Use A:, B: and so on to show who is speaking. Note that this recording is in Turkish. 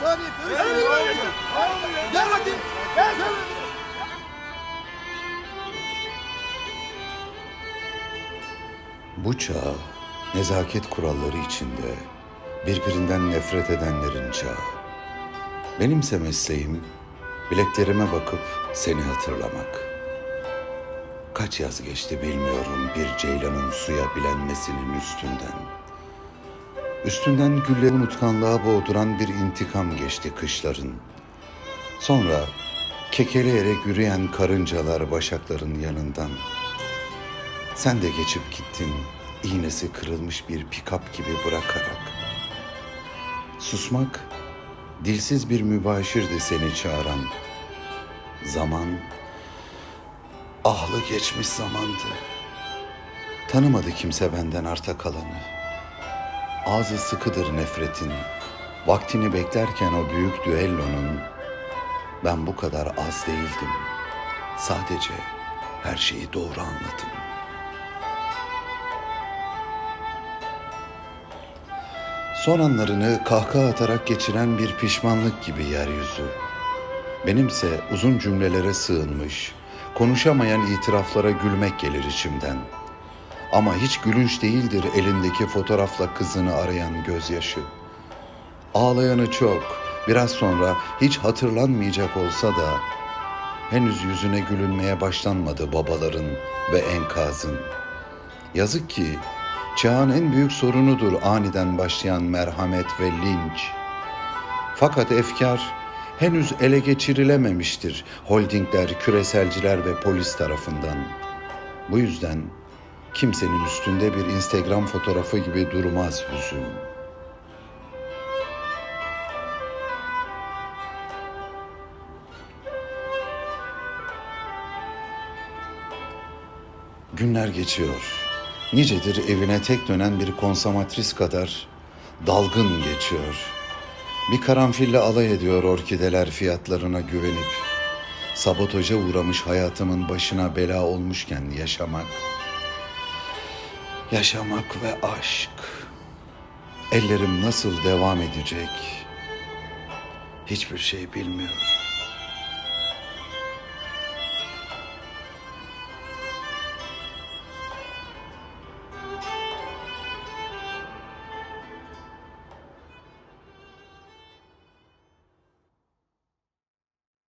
A: saniye. Gel hadi. Gel.
B: Bu çağ nezaket kuralları içinde birbirinden nefret edenlerin çağı. Benimse mesleğim bileklerime bakıp seni hatırlamak. Kaç yaz geçti bilmiyorum bir ceylanın suya bilenmesinin üstünden. Üstünden gülleri unutkanlığa boğduran bir intikam geçti kışların. Sonra kekeleyerek yürüyen karıncalar başakların yanından. Sen de geçip gittin iğnesi kırılmış bir pikap gibi bırakarak. Susmak dilsiz bir mübaşirdi seni çağıran. Zaman ahlı geçmiş zamandı. Tanımadı kimse benden arta kalanı. Ağzı sıkıdır nefretin. Vaktini beklerken o büyük düellonun ben bu kadar az değildim. Sadece her şeyi doğru anladım. Son anlarını kahkaha atarak geçiren bir pişmanlık gibi yeryüzü. Benimse uzun cümlelere sığınmış, konuşamayan itiraflara gülmek gelir içimden. Ama hiç gülünç değildir elindeki fotoğrafla kızını arayan gözyaşı. Ağlayanı çok, biraz sonra hiç hatırlanmayacak olsa da henüz yüzüne gülünmeye başlanmadı babaların ve enkazın. Yazık ki çağın en büyük sorunudur aniden başlayan merhamet ve linç. Fakat efkar henüz ele geçirilememiştir holdingler, küreselciler ve polis tarafından. Bu yüzden kimsenin üstünde bir Instagram fotoğrafı gibi durmaz hüzün. Günler geçiyor. Nicedir evine tek dönen bir konsomatris kadar dalgın geçiyor. Bir karanfille alay ediyor orkideler fiyatlarına güvenip. Sabotaja uğramış hayatımın başına bela olmuşken yaşamak. Yaşamak ve aşk. Ellerim nasıl devam edecek? Hiçbir şey bilmiyor.